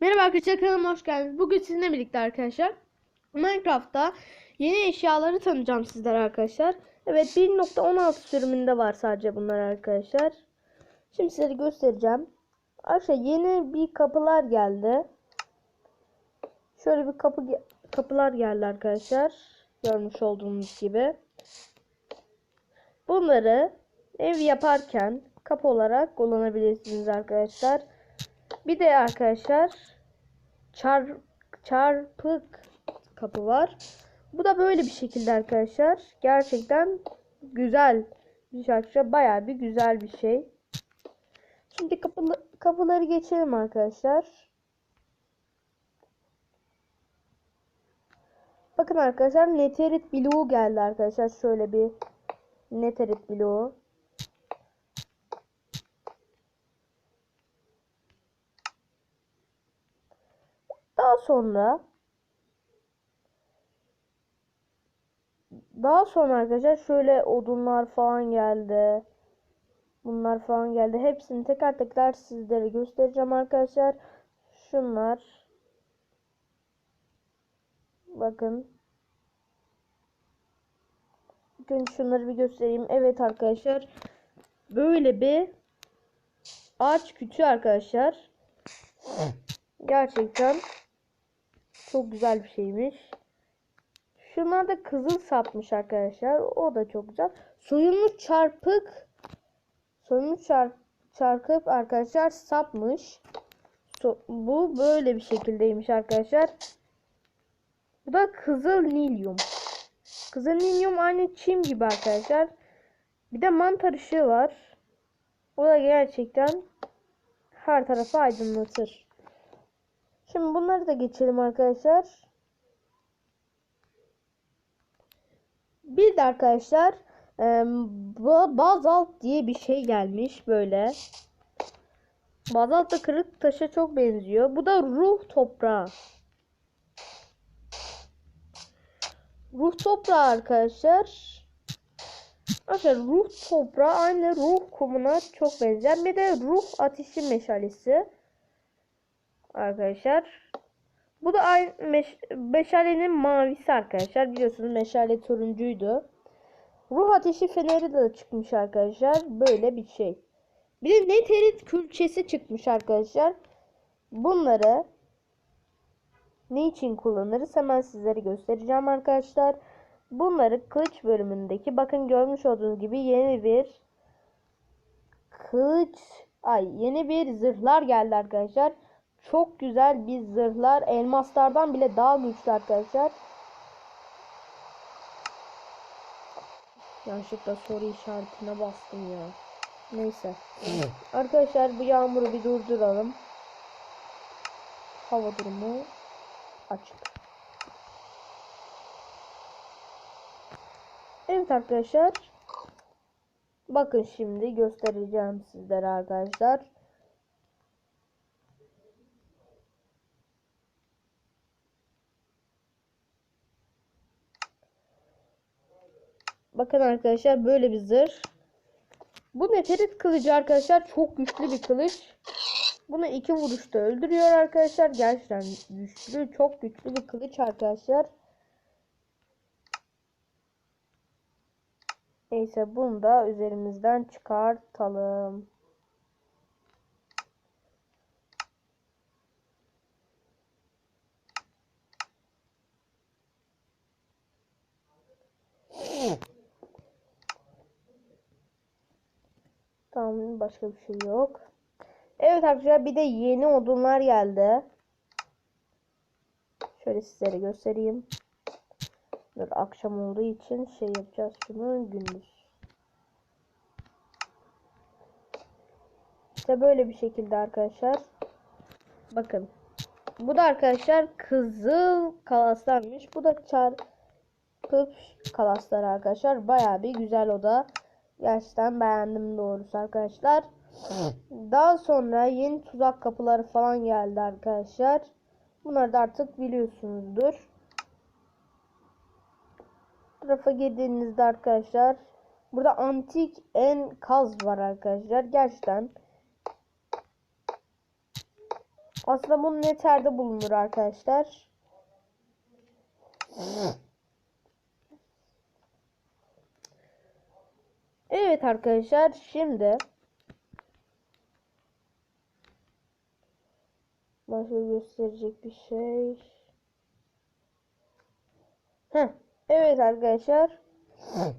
Merhaba arkadaşlar kanalıma hoş geldiniz. Bugün sizinle birlikte arkadaşlar Minecraft'ta yeni eşyaları tanıyacağım sizlere arkadaşlar. Evet 1.16 sürümünde var sadece bunlar arkadaşlar. Şimdi size göstereceğim. Arkadaşlar yeni bir kapılar geldi. Şöyle bir kapı kapılar geldi arkadaşlar. Görmüş olduğunuz gibi. Bunları ev yaparken kapı olarak kullanabilirsiniz arkadaşlar. Bir de arkadaşlar çar, çarpık kapı var. Bu da böyle bir şekilde arkadaşlar. Gerçekten güzel bir arkadaşlar. Bayağı bir güzel bir şey. Şimdi kapı, kapıları geçelim arkadaşlar. Bakın arkadaşlar Neterit bloğu geldi arkadaşlar. Şöyle bir Neterit bloğu. Daha sonra daha sonra arkadaşlar şöyle odunlar falan geldi. Bunlar falan geldi. Hepsini teker teker sizlere göstereceğim arkadaşlar. Şunlar. Bakın. Bugün şunları bir göstereyim. Evet arkadaşlar. Böyle bir ağaç kütüğü arkadaşlar. Gerçekten çok güzel bir şeymiş. Şunlar da kızıl sapmış arkadaşlar. O da çok güzel. Soyulmuş çarpık soyulmuş çarp, çarpık arkadaşlar sapmış. So, bu böyle bir şekildeymiş arkadaşlar. Bu da kızıl nilyum. Kızıl nilyum aynı çim gibi arkadaşlar. Bir de mantar ışığı var. O da gerçekten her tarafı aydınlatır. Şimdi bunları da geçelim arkadaşlar. Bir de arkadaşlar e, ba- bazalt diye bir şey gelmiş böyle. Bazalt da kırık taşa çok benziyor. Bu da ruh toprağı. Ruh toprağı arkadaşlar. Arkadaşlar ruh toprağı aynı ruh kumuna çok benzer. Bir de ruh ateşi meşalesi. Arkadaşlar. Bu da aynı meş meşalenin mavisi arkadaşlar. Biliyorsunuz meşale turuncuydu. Ruh ateşi feneri de çıkmış arkadaşlar. Böyle bir şey. Bir de neterit külçesi çıkmış arkadaşlar. Bunları ne için kullanırız hemen sizlere göstereceğim arkadaşlar. Bunları kılıç bölümündeki bakın görmüş olduğunuz gibi yeni bir kılıç ay yeni bir zırhlar geldi arkadaşlar. Çok güzel bir zırhlar. Elmaslardan bile daha güçlü arkadaşlar. Yanlışlıkla soru işaretine bastım ya. Neyse. Arkadaşlar bu yağmuru bir durduralım. Hava durumu açık. Evet arkadaşlar. Bakın şimdi göstereceğim sizlere arkadaşlar. Bakın arkadaşlar böyle bir zırh. Bu neterit kılıcı arkadaşlar çok güçlü bir kılıç. Bunu iki vuruşta öldürüyor arkadaşlar. Gerçekten güçlü, çok güçlü bir kılıç arkadaşlar. Neyse bunu da üzerimizden çıkartalım. Tamam başka bir şey yok. Evet arkadaşlar bir de yeni odunlar geldi. Şöyle sizlere göstereyim. Dur akşam olduğu için şey yapacağız şunu gündüz. İşte böyle bir şekilde arkadaşlar. Bakın. Bu da arkadaşlar kızıl kalaslarmış. Bu da çarpıp kalaslar arkadaşlar. Baya bir güzel o da. Gerçekten beğendim doğrusu arkadaşlar. Daha sonra yeni tuzak kapıları falan geldi arkadaşlar. Bunları da artık biliyorsunuzdur. Tarafa girdiğinizde arkadaşlar burada antik en kaz var arkadaşlar. Gerçekten Aslında bu Nether'de bulunur arkadaşlar. Evet arkadaşlar şimdi başka gösterecek bir şey. Heh, evet arkadaşlar.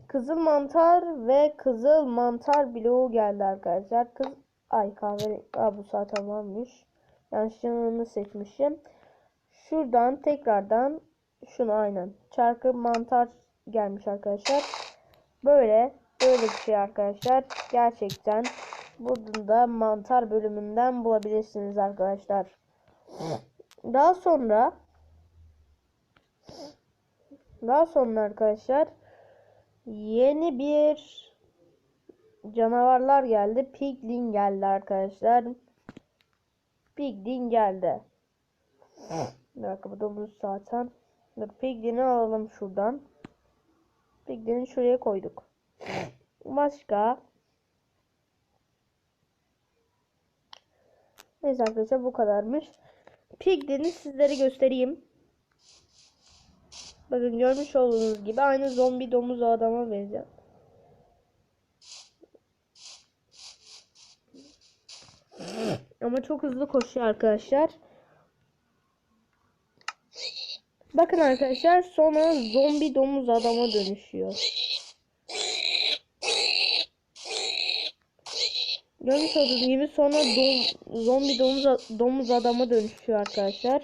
Kızıl mantar ve kızıl mantar bloğu geldi arkadaşlar. Kız ay kahve Aa, bu zaten varmış. Yanlışlıkla seçmişim. Şuradan tekrardan şunu aynen. Çarkı mantar gelmiş arkadaşlar. Böyle böyle bir şey arkadaşlar. Gerçekten bunu da mantar bölümünden bulabilirsiniz arkadaşlar. Daha sonra daha sonra arkadaşlar yeni bir canavarlar geldi. Piglin geldi arkadaşlar. Piglin geldi. Bir dakika bu domuz zaten. Piglin'i alalım şuradan. Piglin'i şuraya koyduk. Başka. Neyse arkadaşlar bu kadarmış. Piglin'i sizlere göstereyim. Bakın görmüş olduğunuz gibi aynı zombi domuz adama benziyor. Ama çok hızlı koşuyor arkadaşlar. Bakın arkadaşlar sonra zombi domuz adama dönüşüyor. Görmüş gibi sonra dom, zombi domuz, domuz adama dönüşüyor arkadaşlar.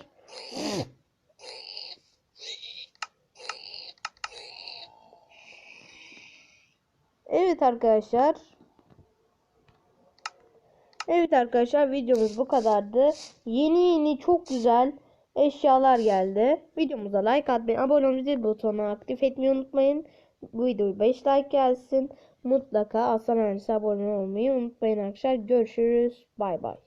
Evet arkadaşlar. Evet arkadaşlar videomuz bu kadardı. Yeni yeni çok güzel eşyalar geldi. Videomuza like atmayı, abone olmayı, zil butonunu aktif etmeyi unutmayın. Bu videoyu 5 like gelsin. Mutlaka Aslan Ailesi abone olmayı unutmayın arkadaşlar. Görüşürüz. Bay bay.